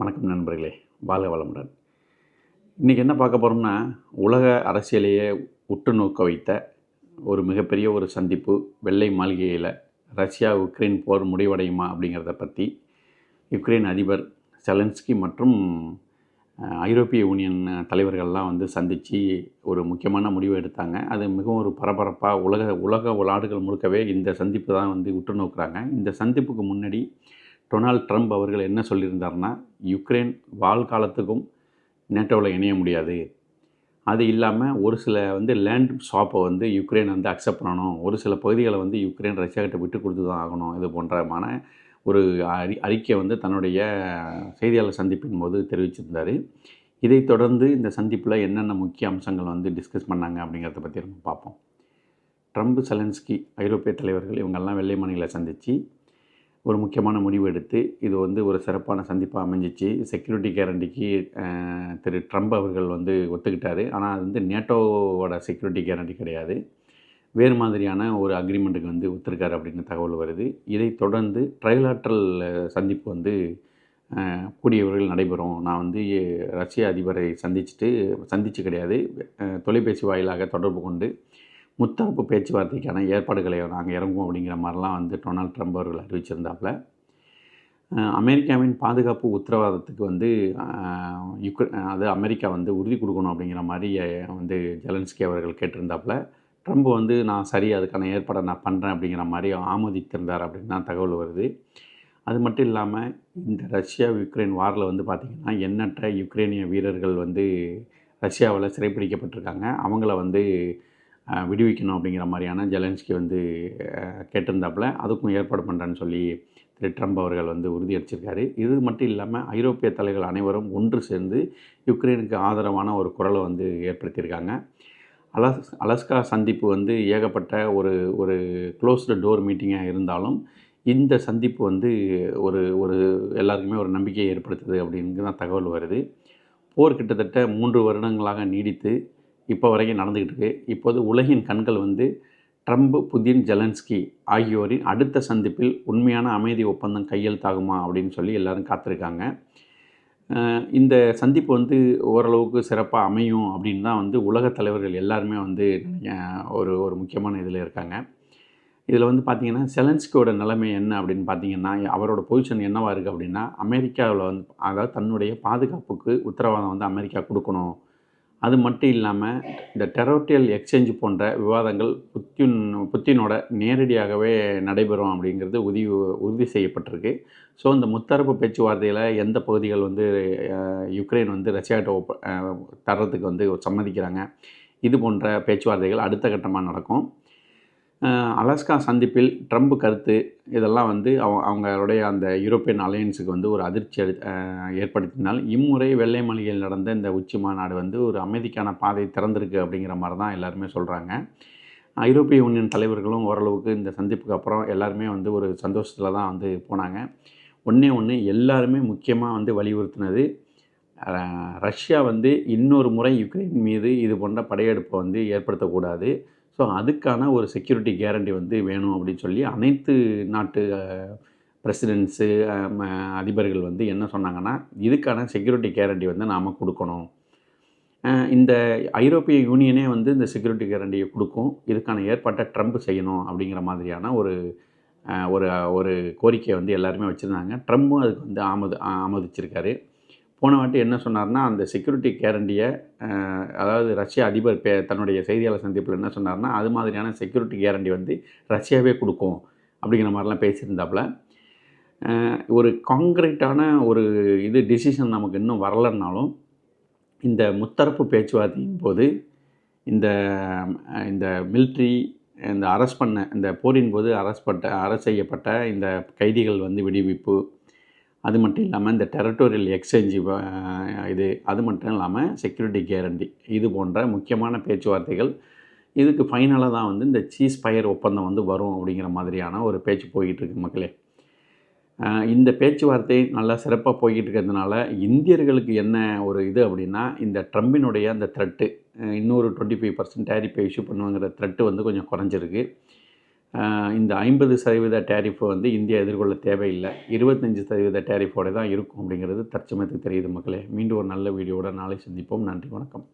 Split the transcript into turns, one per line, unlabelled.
வணக்கம் நண்பர்களே வாழ்க வளமுடன். இன்றைக்கி என்ன பார்க்க போகிறோம்னா உலக அரசியலையே உற்று நோக்க வைத்த ஒரு மிகப்பெரிய ஒரு சந்திப்பு வெள்ளை மாளிகையில் ரஷ்யா உக்ரைன் போர் முடிவடையுமா அப்படிங்கிறத பற்றி யுக்ரைன் அதிபர் செலன்ஸ்கி மற்றும் ஐரோப்பிய யூனியன் தலைவர்கள்லாம் வந்து சந்தித்து ஒரு முக்கியமான முடிவு எடுத்தாங்க. அது மிகவும் ஒரு பரபரப்பாக உலக உலக நாடுகள் முழுக்கவே இந்த சந்திப்பு தான் வந்து உற்று நோக்குறாங்க இந்த சந்திப்புக்கு முன்னாடி டொனால்ட் ட்ரம்ப் அவர்கள் என்ன சொல்லியிருந்தாருன்னா யுக்ரைன் வாழ்காலத்துக்கும் நேட்டோவில் இணைய முடியாது. அது இல்லாமல் ஒரு சில வந்து லேண்ட் ஷாப்பை வந்து யுக்ரைன் வந்து அக்செப்ட் பண்ணணும். ஒரு சில பகுதிகளை வந்து யுக்ரைன் ரஷ்யாக்கிட்ட விட்டு கொடுத்து தான் ஆகணும். இது போன்றமான ஒரு அறி அறிக்கை வந்து தன்னுடைய செய்தியாளர் சந்திப்பின் போது தெரிவிச்சிருந்தார். இதைத் தொடர்ந்து இந்த சந்திப்பில் என்னென்ன முக்கிய அம்சங்கள் வந்து டிஸ்கஸ் பண்ணாங்க அப்படிங்கிறத பற்றி நம்ம பார்ப்போம். ட்ரம்ப் செலன்ஸ்கி ஐரோப்பிய தலைவர்கள் இவங்கெல்லாம் வெள்ளை மாநில சந்தித்து ஒரு முக்கியமான முடிவு எடுத்து இது வந்து ஒரு சிறப்பான சந்திப்பாக அமைஞ்சிச்சு. செக்யூரிட்டி கேரண்டிக்கு திரு ட்ரம்ப் அவர்கள் வந்து ஒத்துக்கிட்டாரு. ஆனால் அது வந்து நேட்டோவோட செக்யூரிட்டி கேரண்டி கிடையாது. வேறு மாதிரியான ஒரு அக்ரிமெண்ட்டுக்கு வந்து ஒத்துருக்காரு அப்படின்னு தகவல் வருது. இதைத் தொடர்ந்து ட்ரைலாட்ரல் சந்திப்பு வந்து கூடியவர்கள் நடைபெறும். நான் வந்து ரஷ்ய அதிபரை சந்திச்சுட்டு சந்திச்சு கிடையாது. தொலைபேசி வாயிலாக தொடர்பு கொண்டு முத்தரப்பு பேச்சுவார்த்தைக்கான ஏற்பாடுகளை நாங்கள் இறங்குவோம் அப்படிங்கிற மாதிரிலாம் வந்து டொனால்ட் ட்ரம்ப் அவர்கள் அறிவிச்சிருந்தாப்புல. அமெரிக்காவின் பாதுகாப்பு உத்தரவாதத்துக்கு வந்து யுக்ர அது அமெரிக்கா வந்து உறுதி கொடுக்கணும் அப்படிங்கிற மாதிரி வந்து ஜெலன்ஸ்கி அவர்கள் கேட்டிருந்தாப்புல. ட்ரம்ப் வந்து நான் சரி அதுக்கான ஏற்பாடை நான் பண்ணுறேன் அப்படிங்கிற மாதிரி ஆமோதித்திருந்தார் அப்படின்னு தான் தகவல் வருது. அது மட்டும் இல்லாமல் இந்த ரஷ்யா யுக்ரைன் வாரில் வந்து பார்த்திங்கன்னா எண்ணற்ற யுக்ரைனிய வீரர்கள் வந்து ரஷ்யாவில் சிறைப்பிடிக்கப்பட்டிருக்காங்க. அவங்கள வந்து விடுவிக்கணும் அப்படிங்கிற மாதிரியான ஜெலன்ஸ்கி வந்து கேட்டிருந்தாப்புல. அதுக்கும் ஏற்பாடு பண்ணுறேன்னு சொல்லி திரு ட்ரம்ப் அவர்கள் வந்து உறுதியளிச்சிருக்காரு இது மட்டும் இல்லாமல் ஐரோப்பிய தலைவர்கள் அனைவரும் ஒன்று சேர்ந்து யுக்ரைனுக்கு ஆதரவான ஒரு குரலை வந்து ஏற்படுத்தியிருக்காங்க. அலஸ் அலஸ்கா சந்திப்பு வந்து ஏகப்பட்ட ஒரு ஒரு க்ளோஸ்டு டோர் மீட்டிங்காக இருந்தாலும் இந்த சந்திப்பு வந்து ஒரு ஒரு எல்லாருக்குமே ஒரு நம்பிக்கையை ஏற்படுத்துது அப்படின்னு தான் தகவல் வருது. போர் கிட்டத்தட்ட மூன்று வருடங்களாக நீடித்து இப்போ வரைக்கும் நடந்துக்கிட்டு இருக்கு. இப்போது உலகின் கண்கள் வந்து ட்ரம்ப் புதின் ஜெலன்ஸ்கி ஆகியோரின் அடுத்த சந்திப்பில் உண்மையான அமைதி ஒப்பந்தம் கையெழுத்தாகுமா அப்படின்னு சொல்லி எல்லாரும் காத்திருக்காங்க. இந்த சந்திப்பு வந்து ஓரளவுக்கு சிறப்பாக அமையும் அப்படின்னு தான் வந்து உலக தலைவர்கள் எல்லாருமே வந்து ஒரு ஒரு முக்கியமான இதில் இருக்காங்க. இதில் வந்து பார்த்தீங்கன்னா செலன்ஸ்கியோட நிலைமை என்ன அப்படின்னு பார்த்தீங்கன்னா அவரோட பொசிஷன் என்னவாக இருக்குது அப்படின்னா அமெரிக்காவில் வந்து அதாவது தன்னுடைய பாதுகாப்புக்கு உத்தரவாதம் வந்து அமெரிக்கா கொடுக்கணும். அது மட்டும் இல்லாமல் இந்த டெரோட்டியல் எக்ஸ்சேஞ்ச் போன்ற விவாதங்கள் புத்தின் புத்தினோட நேரடியாகவே நடைபெறும் அப்படிங்கிறது உறுதி உறுதி செய்யப்பட்டிருக்கு. ஸோ இந்த முத்தரப்பு பேச்சுவார்த்தையில் எந்த பகுதிகள் வந்து யுக்ரைன் வந்து ரஷ்யாட்ட ஒப்ப தர்றதுக்கு வந்து சம்மதிக்கிறாங்க? இது போன்ற பேச்சுவார்த்தைகள் அடுத்த கட்டமாக நடக்கும். அலாஸ்கா சந்திப்பில் ட்ரம்ப் கருத்து இதெல்லாம் வந்து அவ அவங்களுடைய அந்த யூரோப்பியன் அலையன்ஸுக்கு வந்து ஒரு அதிர்ச்சி அடி ஏற்படுத்தினால் இம்முறை வெள்ளை மாளிகையில் நடந்த இந்த உச்சி மாநாடு வந்து ஒரு அமைதிக்கான பாதை திறந்திருக்கு அப்படிங்கிற மாதிரி தான் எல்லாருமே சொல்கிறாங்க ஐரோப்பிய யூனியன் தலைவர்களும் ஓரளவுக்கு இந்த சந்திப்புக்கு அப்புறம் எல்லாருமே வந்து ஒரு சந்தோஷத்தில் தான் வந்து போனாங்க. ஒன்றே ஒன்று எல்லாருமே முக்கியமாக வந்து வலியுறுத்தினது ரஷ்யா வந்து இன்னொரு முறை யுக்ரைன் மீது இது போன்ற படையெடுப்பை வந்து ஏற்படுத்தக்கூடாது. ஸோ அதுக்கான ஒரு செக்யூரிட்டி கேரண்டி வந்து வேணும் அப்படின்னு சொல்லி அனைத்து நாட்டு பிரசிடென்ட்ஸு அதிபர்கள் வந்து என்ன சொன்னாங்கன்னா இதுக்கான செக்யூரிட்டி கேரண்டி வந்து நாம் கொடுக்கணும். இந்த ஐரோப்பிய யூனியனே வந்து இந்த செக்யூரிட்டி கேரண்டியை கொடுக்கும். இதுக்கான ஏற்பாட்டை ட்ரம்ப் செய்யணும் அப்படிங்கிற மாதிரியான ஒரு ஒரு ஒரு கோரிக்கையை வந்து எல்லாருமே வச்சுருந்தாங்க. ட்ரம்ப்பும் அதுக்கு வந்து ஆமது ஆமதிச்சிருக்காரு. போன வாட்டி என்ன சொன்னார்னா அந்த செக்யூரிட்டி கேரண்டியை அதாவது ரஷ்ய அதிபர் பே தன்னுடைய செய்தியாளர் சந்திப்பில் என்ன சொன்னார்னா அது மாதிரியான செக்யூரிட்டி கேரண்டி வந்து ரஷ்யாவே கொடுக்கும் அப்படிங்கிற மாதிரிலாம் பேசியிருந்தாப்புல. ஒரு காங்கிரீட்டான ஒரு இது டிசிஷன் நமக்கு இன்னும் வரலைன்னாலும் இந்த முத்தரப்பு பேச்சுவார்த்தையின் போது இந்த இந்த மிலிட்ரி இந்த அரெஸ்ட் பண்ண இந்த போரின் போது அரெஸ்ட் பட்ட அரெஸ்ட் செய்யப்பட்ட இந்த கைதிகள் வந்து விடுவிப்பு அது மட்டும் இல்லாமல் இந்த டெரட்டோரியல் எக்ஸ்சேஞ்சு இது அது மட்டும் இல்லாமல் செக்யூரிட்டி கேரண்டி இது போன்ற முக்கியமான பேச்சுவார்த்தைகள். இதுக்கு ஃபைனலாக தான் வந்து இந்த சீஸ் பயர் ஒப்பந்தம் வந்து வரும் அப்படிங்கிற மாதிரியான ஒரு பேச்சு போய்கிட்டு இருக்கு மக்களே. இந்த பேச்சுவார்த்தை நல்லா சிறப்பாக போய்கிட்டு இருக்கிறதுனால இந்தியர்களுக்கு என்ன ஒரு இது அப்படின்னா இந்த ட்ரம்பினுடைய அந்த த்ரெட்டு இன்னொரு டுவெண்ட்டி ஃபைவ் பர்சன்ட் டேரிப்பை இஷ்யூ பண்ணுவாங்கிற த்ரெட்டு வந்து கொஞ்சம் குறைஞ்சிருக்கு. இந்த ஐம்பது சதவீத டேரிஃபை வந்து இந்தியா எதிர்கொள்ள தேவையில்லை. இருபத்தஞ்சி சதவீத டேரிஃபோட தான் இருக்கும் அப்படிங்கிறது தற்சமயத்துக்கு தெரியுது மக்களே. மீண்டும் ஒரு நல்ல வீடியோவோட நாளை சந்திப்போம். நன்றி வணக்கம்.